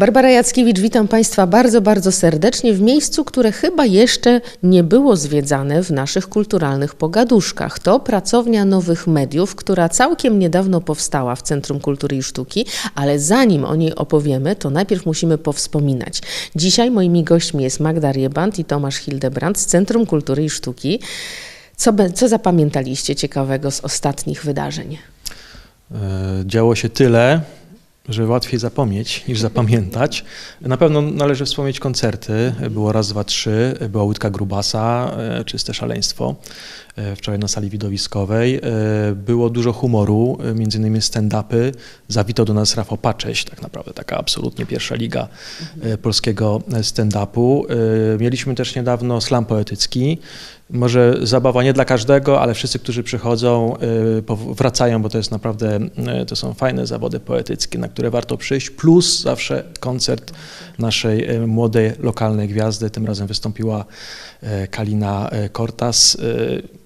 Barbara Jackiewicz, witam Państwa bardzo, bardzo serdecznie w miejscu, które chyba jeszcze nie było zwiedzane w naszych kulturalnych pogaduszkach. To pracownia nowych mediów, która całkiem niedawno powstała w Centrum Kultury i Sztuki, ale zanim o niej opowiemy, to najpierw musimy powspominać. Dzisiaj moimi gośćmi jest Magda Rieband i Tomasz Hildebrand z Centrum Kultury i Sztuki. Co, co zapamiętaliście ciekawego z ostatnich wydarzeń? E, Działo się tyle, że łatwiej zapomnieć niż zapamiętać. Na pewno należy wspomnieć koncerty. Było raz, dwa, trzy. Była łódka Grubasa, e, czyste szaleństwo. e, Wczoraj na sali widowiskowej. E, Było dużo humoru, między innymi stand-upy. Zawitał do nas Rafał Pacześ, tak naprawdę taka absolutnie pierwsza liga polskiego stand-upu. Mieliśmy też niedawno slam poetycki. Może zabawa nie dla każdego, ale wszyscy, którzy przychodzą, y, wracają, bo to jest naprawdę, y, to są fajne zawody poetyckie, na które warto przyjść, plus zawsze koncert naszej y, młodej, lokalnej gwiazdy. Tym razem wystąpiła Kalina Kortas.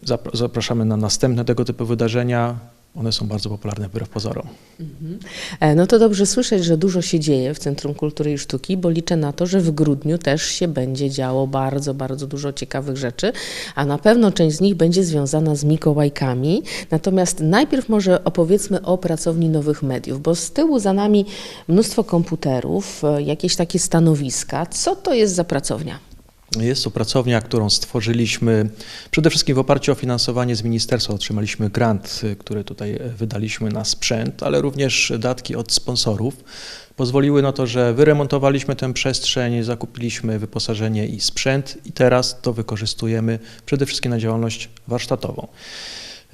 Zapr- Zapraszamy na następne tego typu wydarzenia. One są bardzo popularne wbrew pozorom. E, No to dobrze słyszeć, że dużo się dzieje w Centrum Kultury i Sztuki, bo liczę na to, że w grudniu też się będzie działo bardzo, bardzo dużo ciekawych rzeczy, a na pewno część z nich będzie związana z Mikołajkami. Natomiast najpierw może opowiedzmy o pracowni nowych mediów, bo z tyłu za nami mnóstwo komputerów, e, jakieś takie stanowiska. Co to jest za pracownia? Jest to pracownia, którą stworzyliśmy przede wszystkim w oparciu o finansowanie z ministerstwa. Otrzymaliśmy grant, y, który tutaj y, wydaliśmy na sprzęt, ale również datki od sponsorów. Pozwoliły na to, że wyremontowaliśmy tę przestrzeń, zakupiliśmy wyposażenie i sprzęt i teraz to wykorzystujemy przede wszystkim na działalność warsztatową.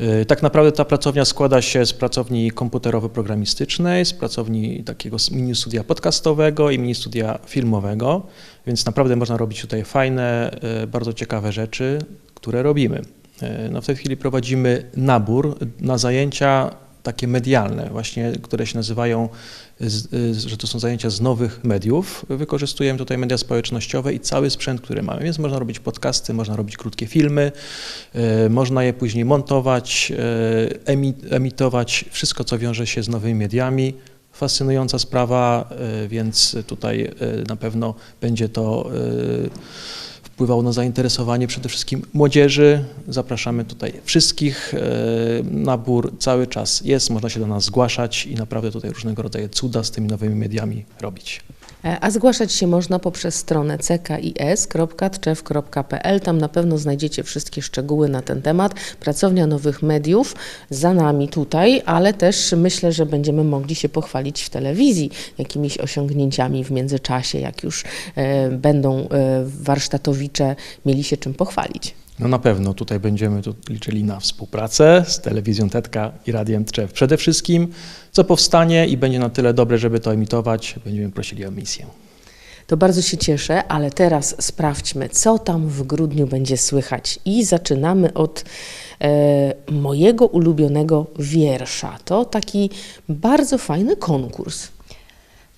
Y, Tak naprawdę ta pracownia składa się z pracowni komputerowo-programistycznej, z pracowni takiego mini studia podcastowego i mini studia filmowego, więc naprawdę można robić tutaj fajne, y, bardzo ciekawe rzeczy, które robimy. Y, No w tej chwili prowadzimy nabór na zajęcia takie medialne, właśnie, które się nazywają, że to są zajęcia z nowych mediów. Wykorzystujemy tutaj media społecznościowe i cały sprzęt, który mamy, więc można robić podcasty, można robić krótkie filmy, y, można je później montować, emi- emitować, wszystko, co wiąże się z nowymi mediami. Fascynująca sprawa, y, więc tutaj na pewno będzie to wpływało na zainteresowanie przede wszystkim młodzieży. Zapraszamy tutaj wszystkich. E, Nabór cały czas jest, można się do nas zgłaszać i naprawdę tutaj różnego rodzaju cuda z tymi nowymi mediami robić. E, A zgłaszać się można poprzez stronę ckis.tczew.pl. Tam na pewno znajdziecie wszystkie szczegóły na ten temat. Pracownia nowych mediów za nami tutaj, ale też myślę, że będziemy mogli się pochwalić w telewizji jakimiś osiągnięciami w międzyczasie, jak już e, będą e, warsztatowicze mieli się czym pochwalić. No na pewno tutaj będziemy tu liczyli na współpracę z telewizją Tetka i Radiem Tczew. Przede wszystkim, co powstanie i będzie na tyle dobre, żeby to emitować, będziemy prosili o misję. To bardzo się cieszę, ale teraz sprawdźmy, co tam w grudniu będzie słychać. I zaczynamy od e, mojego ulubionego wiersza. To taki bardzo fajny konkurs.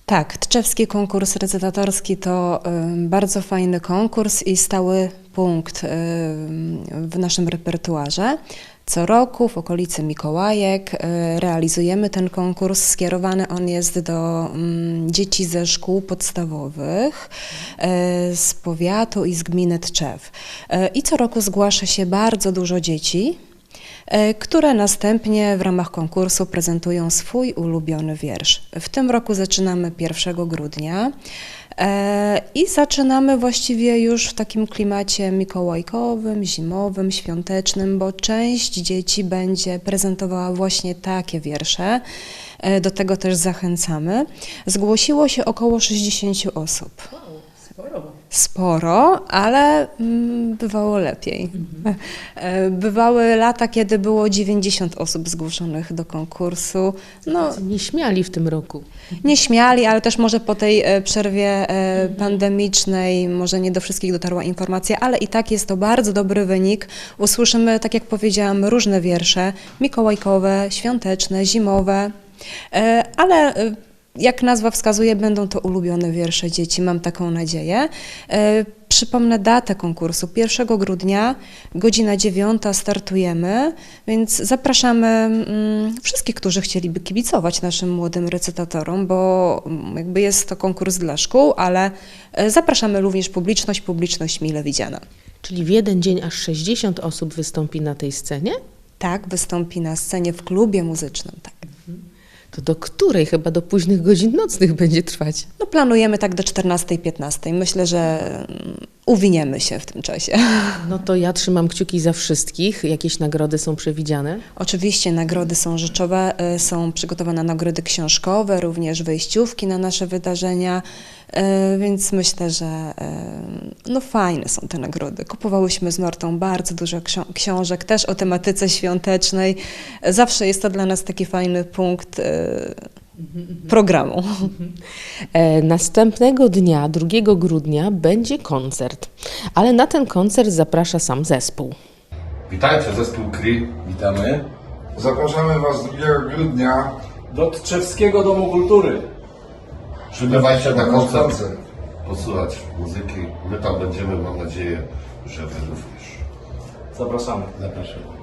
Tak, Tczewski konkurs recytatorski to ym, bardzo fajny konkurs i stały punkt ym, w naszym repertuarze. Co roku w okolicy Mikołajek y, realizujemy ten kurs. Skierowany on jest do ym, dzieci ze szkół podstawowych y, z powiatu i z gminy Tczew. Y, I co roku zgłasza się bardzo dużo dzieci które następnie w ramach konkursu prezentują swój ulubiony wiersz. W tym roku zaczynamy 1 grudnia i zaczynamy właściwie już w takim klimacie mikołajkowym, zimowym, świątecznym, bo część dzieci będzie prezentowała właśnie takie wiersze. E, Do tego też zachęcamy. Zgłosiło się około 60 osób. Sporo, ale mm, bywało lepiej. E, Bywały lata, kiedy było 90 osób zgłoszonych do konkursu. No, Nie śmiali w tym roku. nie śmiali, ale też może po tej e, przerwie e, pandemicznej może nie do wszystkich dotarła informacja, ale i tak jest to bardzo dobry wynik. Usłyszymy, tak jak powiedziałam, różne wiersze, mikołajkowe, świąteczne, zimowe, ale jak nazwa wskazuje, będą to ulubione wiersze dzieci, mam taką nadzieję. E, Przypomnę datę konkursu. 1 grudnia, godzina 9 startujemy, więc zapraszamy mm, wszystkich, którzy chcieliby kibicować naszym młodym recytatorom, bo mm, jakby jest to konkurs dla szkół, ale e, zapraszamy również publiczność, publiczność mile widziana. Czyli w jeden dzień aż 60 osób wystąpi na tej scenie? Tak, wystąpi na scenie w klubie muzycznym. Tak. To do której? Chyba do późnych godzin nocnych będzie trwać. No, planujemy tak do 14-15. Myślę, że mm, uwiniemy się w tym czasie. No to ja trzymam kciuki za wszystkich. Jakieś nagrody są przewidziane? Oczywiście nagrody są rzeczowe, y, są przygotowane nagrody książkowe, również wejściówki na nasze wydarzenia, y, więc myślę, że y, no fajne są te nagrody. Kupowałyśmy z Martą bardzo dużo książek, też o tematyce świątecznej. Zawsze jest to dla nas taki fajny punkt programu. E, następnego dnia, 2 grudnia, będzie koncert, ale na ten koncert zaprasza sam zespół. Witajcie, zespół KRI. Witamy. Zapraszamy Was 2 grudnia Do Tczewskiego Domu Kultury. Przybywajcie na koncert, posłuchać muzyki. My tam będziemy, mam nadzieję, że Wy również. Zapraszamy. Zapraszam.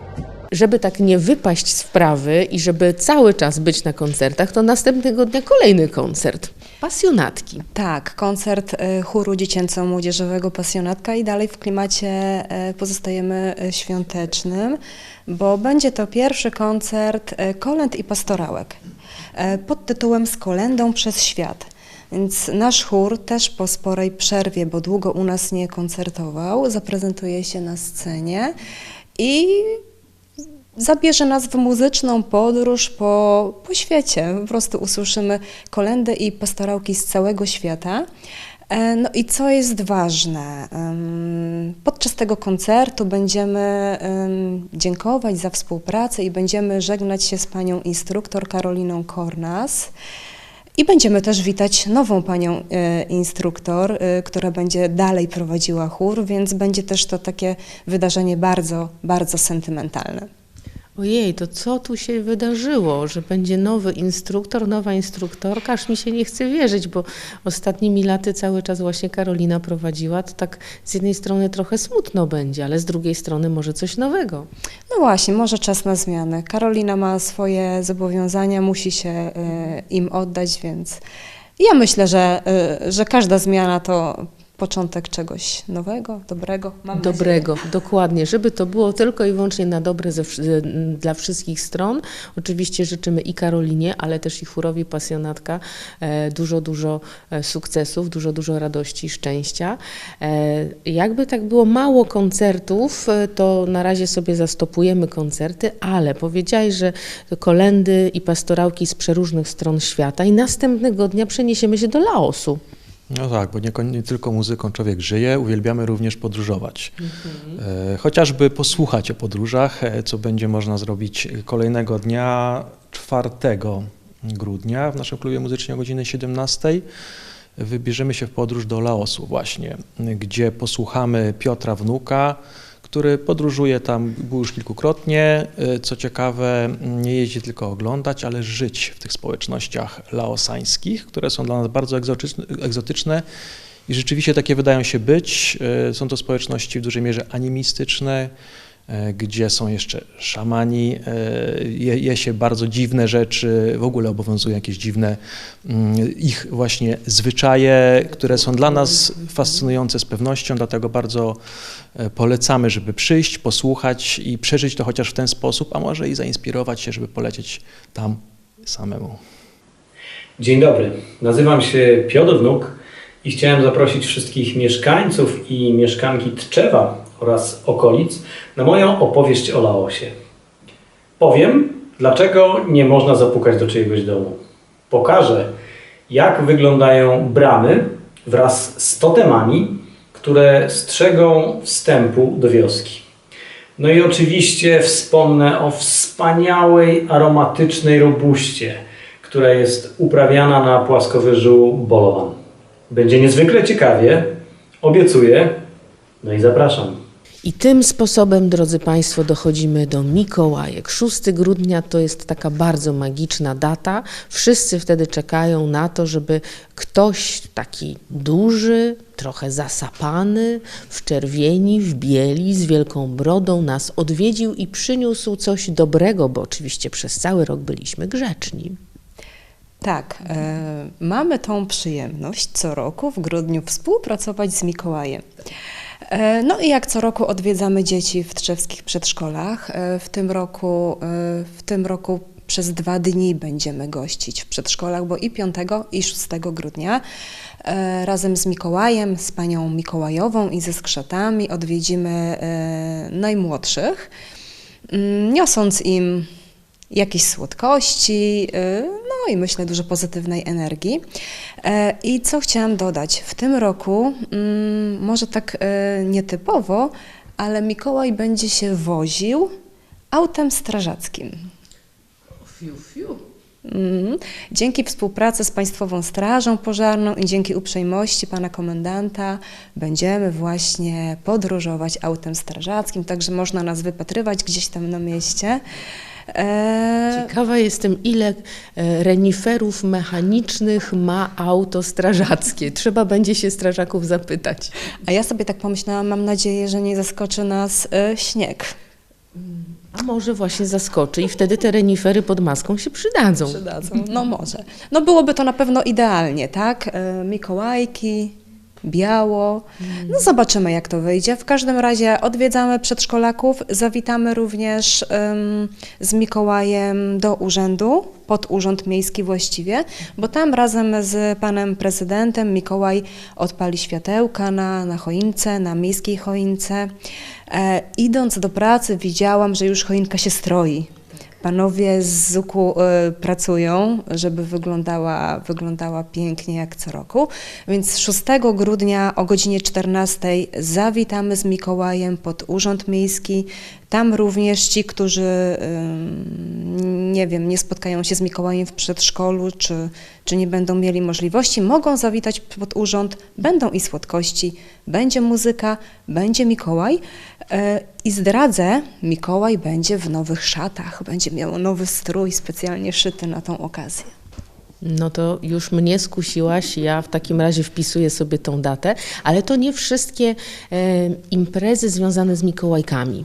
Żeby tak nie wypaść z wprawy i żeby cały czas być na koncertach, to następnego dnia kolejny koncert. Pasjonatki. Tak, koncert y, chóru dziecięco-młodzieżowego Pasjonatka i dalej w klimacie y, pozostajemy y, świątecznym, bo będzie to pierwszy koncert kolęd i pastorałek pod tytułem Z kolendą przez świat. Więc nasz chór też po sporej przerwie, bo długo u nas nie koncertował, zaprezentuje się na scenie i zabierze nas w muzyczną podróż po, po świecie. Po prostu usłyszymy kolendy i pastorałki z całego świata. E, No i co jest ważne, podczas tego koncertu będziemy em, dziękować za współpracę i będziemy żegnać się z panią instruktor Karoliną Kornas. I będziemy też witać nową panią e, instruktor, e, która będzie dalej prowadziła chór, więc będzie też to takie wydarzenie bardzo, bardzo sentymentalne. Ojej, to co tu się wydarzyło, że będzie nowy instruktor, nowa instruktorka? Aż mi się nie chce wierzyć, bo ostatnimi laty cały czas właśnie Karolina prowadziła. To tak z jednej strony trochę smutno będzie, ale z drugiej strony może coś nowego. No właśnie, może czas na zmianę. Karolina ma swoje zobowiązania, musi się e, im oddać, więc ja myślę, że, e, że każda zmiana to początek czegoś nowego, dobrego. Mam Dobrego, dokładnie, żeby to było tylko i wyłącznie na dobre ze, dla wszystkich stron. Oczywiście życzymy i Karolinie, ale też i chórowi pasjonatka e, dużo, dużo e, sukcesów, dużo, dużo radości, szczęścia. E, jakby tak było mało koncertów, to na razie sobie zastopujemy koncerty, ale powiedziałeś, że kolendy i pastorałki z przeróżnych stron świata i następnego dnia przeniesiemy się do Laosu. No tak, bo nie, nie tylko muzyką człowiek żyje, uwielbiamy również podróżować. E, chociażby posłuchać o podróżach, e, co będzie można zrobić kolejnego dnia, 4 grudnia w naszym klubie muzycznym o godzinie 17. Wybierzemy się w podróż do Laosu właśnie, gdzie posłuchamy Piotra Wnuka, który podróżuje tam, był już kilkukrotnie. E, Co ciekawe, nie jeździ tylko oglądać, ale żyć w tych społecznościach laosańskich, które są dla nas bardzo egzotyczne, i rzeczywiście takie wydają się być. E, Są to społeczności w dużej mierze animistyczne, gdzie są jeszcze szamani, e, je, je się bardzo dziwne rzeczy, w ogóle obowiązują jakieś dziwne mm, ich właśnie zwyczaje, które są dla nas fascynujące z pewnością, dlatego bardzo e, polecamy, żeby przyjść, posłuchać i przeżyć to chociaż w ten sposób, a może i zainspirować się, żeby polecieć tam samemu. Dzień dobry, nazywam się Piotr Wnuk i chciałem zaprosić wszystkich mieszkańców i mieszkanki Tczewa oraz okolic na moją opowieść o Laosie. Powiem, dlaczego nie można zapukać do czyjegoś domu. Pokażę, jak wyglądają bramy wraz z totemami, które strzegą wstępu do wioski. No i oczywiście wspomnę o wspaniałej, aromatycznej robuście, która jest uprawiana na płaskowyżu Bolowan. Będzie niezwykle ciekawie, obiecuję, no i zapraszam. I tym sposobem, drodzy Państwo, dochodzimy do Mikołajek. 6 grudnia to jest taka bardzo magiczna data. Wszyscy wtedy czekają na to, żeby ktoś taki duży, trochę zasapany, w czerwieni, w bieli, z wielką brodą nas odwiedził i przyniósł coś dobrego, bo oczywiście przez cały rok byliśmy grzeczni. Tak, e, mamy tą przyjemność co roku w grudniu współpracować z Mikołajem. E, no i jak co roku odwiedzamy dzieci w trzewskich przedszkolach. E, w tym roku, e, w tym roku przez dwa dni będziemy gościć w przedszkolach, bo i 5 i 6 grudnia razem z Mikołajem, z panią Mikołajową i ze skrzatami odwiedzimy najmłodszych, mm, niosąc im jakieś słodkości, y, no i myślę dużo pozytywnej energii. E, I co chciałam dodać? W tym roku, mm, może tak e, nietypowo, ale Mikołaj będzie się woził autem strażackim. Mhm. Dzięki współpracy z Państwową Strażą Pożarną i dzięki uprzejmości Pana Komendanta będziemy właśnie podróżować autem strażackim, także można nas wypatrywać gdzieś tam na mieście. E, Ciekawa jestem, ile e, reniferów mechanicznych ma auto strażackie. Trzeba będzie się strażaków zapytać. A ja sobie tak pomyślałam, mam nadzieję, że nie zaskoczy nas e, śnieg. A może właśnie zaskoczy i wtedy te renifery pod maską się przydadzą. Przydadzą. No może. No byłoby to na pewno idealnie, tak? E, Mikołajki, biało. No zobaczymy, jak to wyjdzie. W każdym razie odwiedzamy przedszkolaków, zawitamy również em, z Mikołajem do urzędu, pod urząd miejski właściwie, bo tam razem z panem prezydentem Mikołaj odpali światełka na, na choince, na miejskiej choince. E, idąc do pracy widziałam, że już choinka się stroi. Panowie z ZUK-u y, pracują, żeby wyglądała, wyglądała pięknie jak co roku. Więc 6 grudnia o godzinie 14 zawitamy z Mikołajem pod Urząd Miejski. Tam również ci, którzy nie wiem, nie spotkają się z Mikołajem w przedszkolu, czy, czy nie będą mieli możliwości, mogą zawitać pod urząd. Będą i słodkości, będzie muzyka, będzie Mikołaj. E, I zdradzę, Mikołaj będzie w nowych szatach, będzie miał nowy strój specjalnie szyty na tą okazję. No to już mnie skusiłaś, ja w takim razie wpisuję sobie tą datę, ale to nie wszystkie e, imprezy związane z Mikołajkami.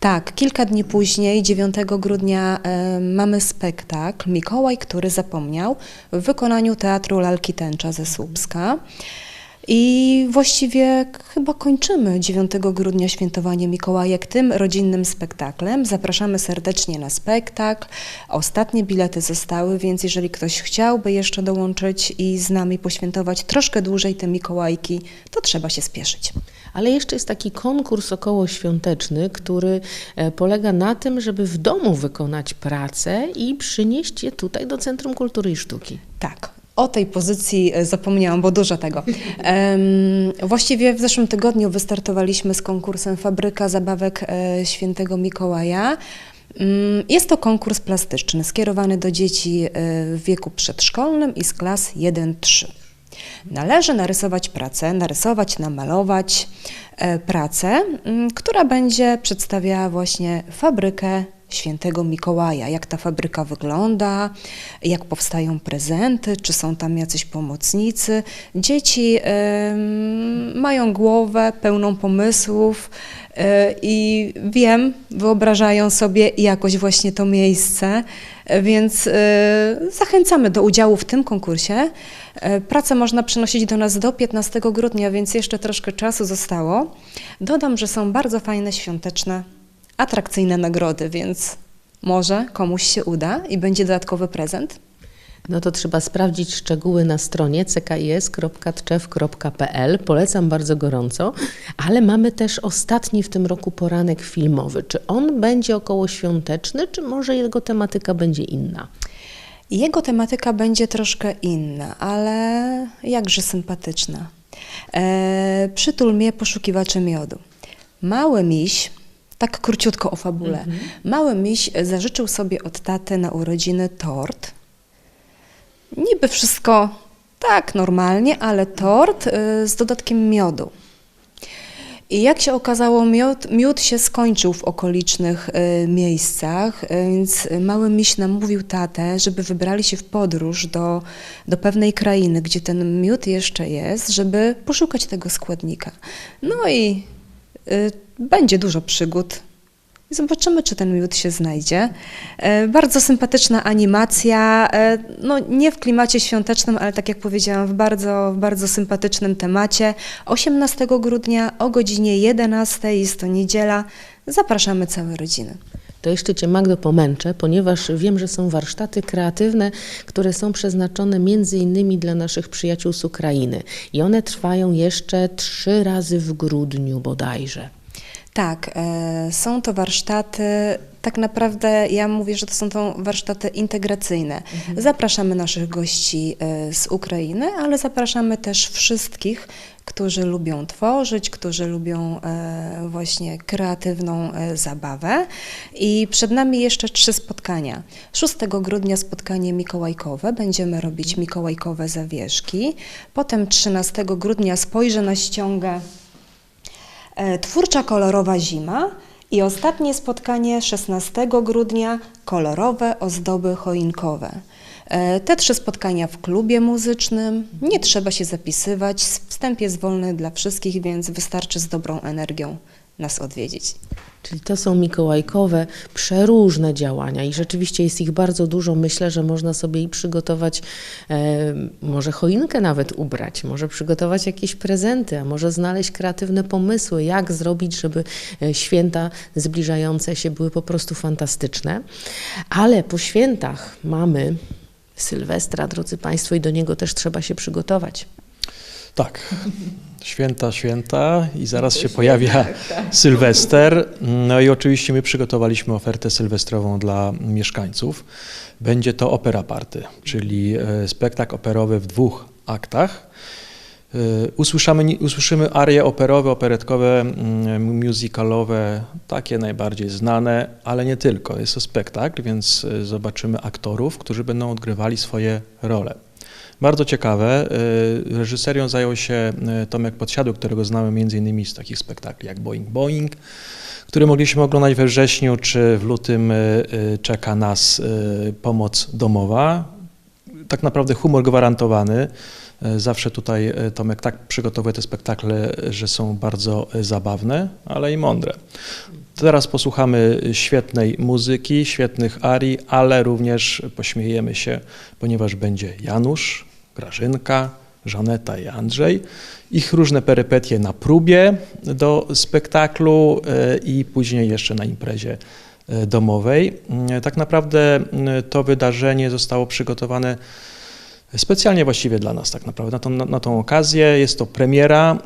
Tak, kilka dni później, 9 grudnia, e, mamy spektakl Mikołaj, który zapomniał w wykonaniu Teatru Lalki Tęcza ze Słupska. I właściwie chyba kończymy 9 grudnia świętowanie Mikołajek tym rodzinnym spektaklem. Zapraszamy serdecznie na spektakl. Ostatnie bilety zostały, więc jeżeli ktoś chciałby jeszcze dołączyć i z nami poświętować troszkę dłużej te Mikołajki, to trzeba się spieszyć. Ale jeszcze jest taki konkurs okołoświąteczny, który e, polega na tym, żeby w domu wykonać pracę i przynieść je tutaj do Centrum Kultury i Sztuki. Tak. O tej pozycji e, zapomniałam, bo dużo tego. Właściwie w zeszłym tygodniu wystartowaliśmy z konkursem Fabryka Zabawek e, Świętego Mikołaja. Mm, Jest to konkurs plastyczny skierowany do dzieci e, w wieku przedszkolnym i z klas 1-3. Należy narysować pracę, narysować, namalować pracę, mm, która będzie przedstawiała właśnie fabrykę świętego Mikołaja. Jak ta fabryka wygląda, jak powstają prezenty, czy są tam jacyś pomocnicy. Dzieci em, mają głowę pełną pomysłów e, i wiem, wyobrażają sobie jakoś właśnie to miejsce, e, więc e, zachęcamy do udziału w tym konkursie. Pracę można przynosić do nas do 15 grudnia, więc jeszcze troszkę czasu zostało. Dodam, że są bardzo fajne, świąteczne, atrakcyjne nagrody, więc może komuś się uda i będzie dodatkowy prezent. No to trzeba sprawdzić szczegóły na stronie ckis.tczew.pl. Polecam bardzo gorąco, ale mamy też ostatni w tym roku poranek filmowy. Czy on będzie okołoświąteczny, czy może jego tematyka będzie inna? Jego tematyka będzie troszkę inna, ale jakże sympatyczna. E, przytul mnie poszukiwacze miodu. Mały miś, tak króciutko o fabule, mały miś zażyczył sobie od taty na urodziny tort. Niby wszystko tak normalnie, ale tort y, z dodatkiem miodu. I jak się okazało, miód, miód się skończył w okolicznych e, miejscach, e, więc mały miś namówił tatę, żeby wybrali się w podróż do, do pewnej krainy, gdzie ten miód jeszcze jest, żeby poszukać tego składnika. No i e, będzie dużo przygód. Zobaczymy, czy ten miód się znajdzie. E, Bardzo sympatyczna animacja, e, no nie w klimacie świątecznym, ale tak jak powiedziałam, w bardzo, w bardzo sympatycznym temacie. 18 grudnia o godzinie 11, jest to niedziela. Zapraszamy całe rodziny. To jeszcze Cię, Magdo, pomęczę, ponieważ wiem, że są warsztaty kreatywne, które są przeznaczone między innymi dla naszych przyjaciół z Ukrainy. I one trwają jeszcze trzy razy w grudniu bodajże. Tak, e, są to warsztaty, tak naprawdę ja mówię, że to są to warsztaty integracyjne. Zapraszamy naszych gości e, z Ukrainy, ale zapraszamy też wszystkich, którzy lubią tworzyć, którzy lubią e, właśnie kreatywną zabawę. I przed nami jeszcze trzy spotkania. 6 grudnia spotkanie mikołajkowe, będziemy robić mikołajkowe zawieszki. Potem 13 grudnia spojrzę na ściągę Twórcza kolorowa zima i ostatnie spotkanie 16 grudnia kolorowe ozdoby choinkowe. E, Te trzy spotkania w klubie muzycznym. Nie trzeba się zapisywać. Wstęp jest wolny dla wszystkich, więc wystarczy z dobrą energią nas odwiedzić. Czyli to są mikołajkowe, przeróżne działania i rzeczywiście jest ich bardzo dużo. Myślę, że można sobie i przygotować, e, może choinkę nawet ubrać, może przygotować jakieś prezenty, a może znaleźć kreatywne pomysły, jak zrobić, żeby e, święta zbliżające się były po prostu fantastyczne. Ale po świętach mamy Sylwestra, drodzy Państwo, i do niego też trzeba się przygotować. Tak. Święta, święta i zaraz się pojawia Sylwester. No i oczywiście my przygotowaliśmy ofertę sylwestrową dla mieszkańców. Będzie to opera party, czyli e, spektakl operowy w dwóch aktach. E, Usłyszymy, usłyszymy arie operowe, operetkowe, mm, musicalowe, takie najbardziej znane, ale nie tylko. Jest to spektakl, więc e, zobaczymy aktorów, którzy będą odgrywali swoje role. Bardzo ciekawe. y, Reżyserią zajął się y, Tomek Podsiadły, którego znamy innymi z takich spektakli jak Boeing Boeing, który mogliśmy oglądać we wrześniu, czy w lutym y, czeka nas pomoc domowa. Tak naprawdę humor gwarantowany. Zawsze tutaj Tomek tak przygotowuje te spektakle, że są bardzo zabawne, ale i mądre. Teraz posłuchamy świetnej muzyki, świetnych arii, ale również pośmiejemy się, ponieważ będzie Janusz, Grażynka, Żaneta i Andrzej. Ich różne perypetie na próbie do spektaklu e, i później jeszcze na imprezie e, domowej. E, Tak naprawdę to wydarzenie zostało przygotowane Specjalnie właściwie dla nas tak naprawdę, na tą, na, tą okazję. Jest to premiera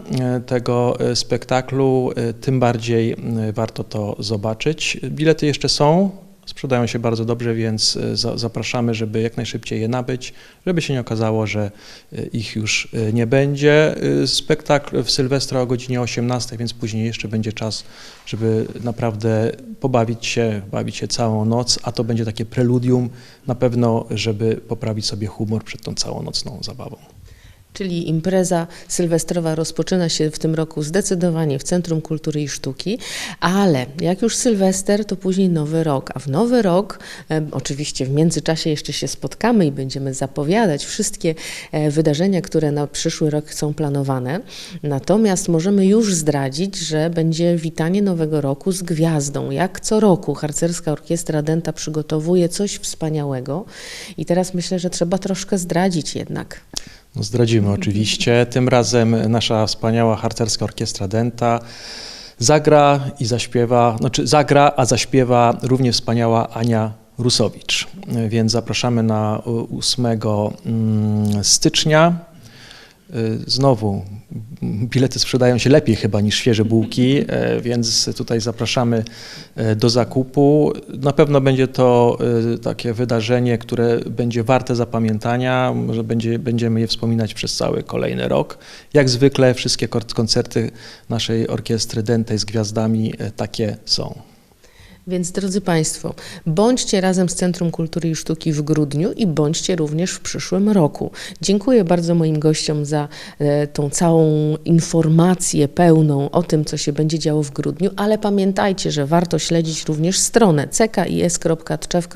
tego spektaklu, tym bardziej warto to zobaczyć. Bilety jeszcze są, sprzedają się bardzo dobrze, więc e, za, zapraszamy, żeby jak najszybciej je nabyć, żeby się nie okazało, że e, ich już e, nie będzie. Spektakl w Sylwestra o godzinie 18, więc później jeszcze będzie czas, żeby naprawdę pobawić się, bawić się całą noc, a to będzie takie preludium na pewno, żeby poprawić sobie humor przed tą całą nocną zabawą. Czyli impreza sylwestrowa rozpoczyna się w tym roku zdecydowanie w Centrum Kultury i Sztuki, ale jak już Sylwester, to później Nowy Rok. A w Nowy Rok, oczywiście w międzyczasie jeszcze się spotkamy i będziemy zapowiadać wszystkie e, wydarzenia, które na przyszły rok są planowane. Natomiast możemy już zdradzić, że będzie witanie Nowego Roku z gwiazdą. Jak co roku Harcerska Orkiestra Denta przygotowuje coś wspaniałego i teraz myślę, że trzeba troszkę zdradzić jednak. No zdradzimy oczywiście. Tym razem nasza wspaniała harcerska orkiestra Denta zagra i zaśpiewa, znaczy zagra, a zaśpiewa równie wspaniała Ania Rusowicz. Więc zapraszamy na 8 mm, stycznia. Y, Znowu bilety sprzedają się lepiej chyba niż świeże bułki, e, więc tutaj zapraszamy e, do zakupu. Na pewno będzie to takie wydarzenie, które będzie warte zapamiętania, może będzie, będziemy je wspominać przez cały kolejny rok. Jak zwykle wszystkie koncerty naszej orkiestry Dentej z gwiazdami takie są. Więc drodzy Państwo, bądźcie razem z Centrum Kultury i Sztuki w grudniu i bądźcie również w przyszłym roku. Dziękuję bardzo moim gościom za e, tą całą informację pełną o tym, co się będzie działo w grudniu, ale pamiętajcie, że warto śledzić również stronę ckis.tczew.pl,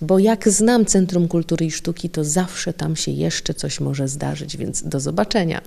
bo jak znam Centrum Kultury i Sztuki, to zawsze tam się jeszcze coś może zdarzyć, więc do zobaczenia.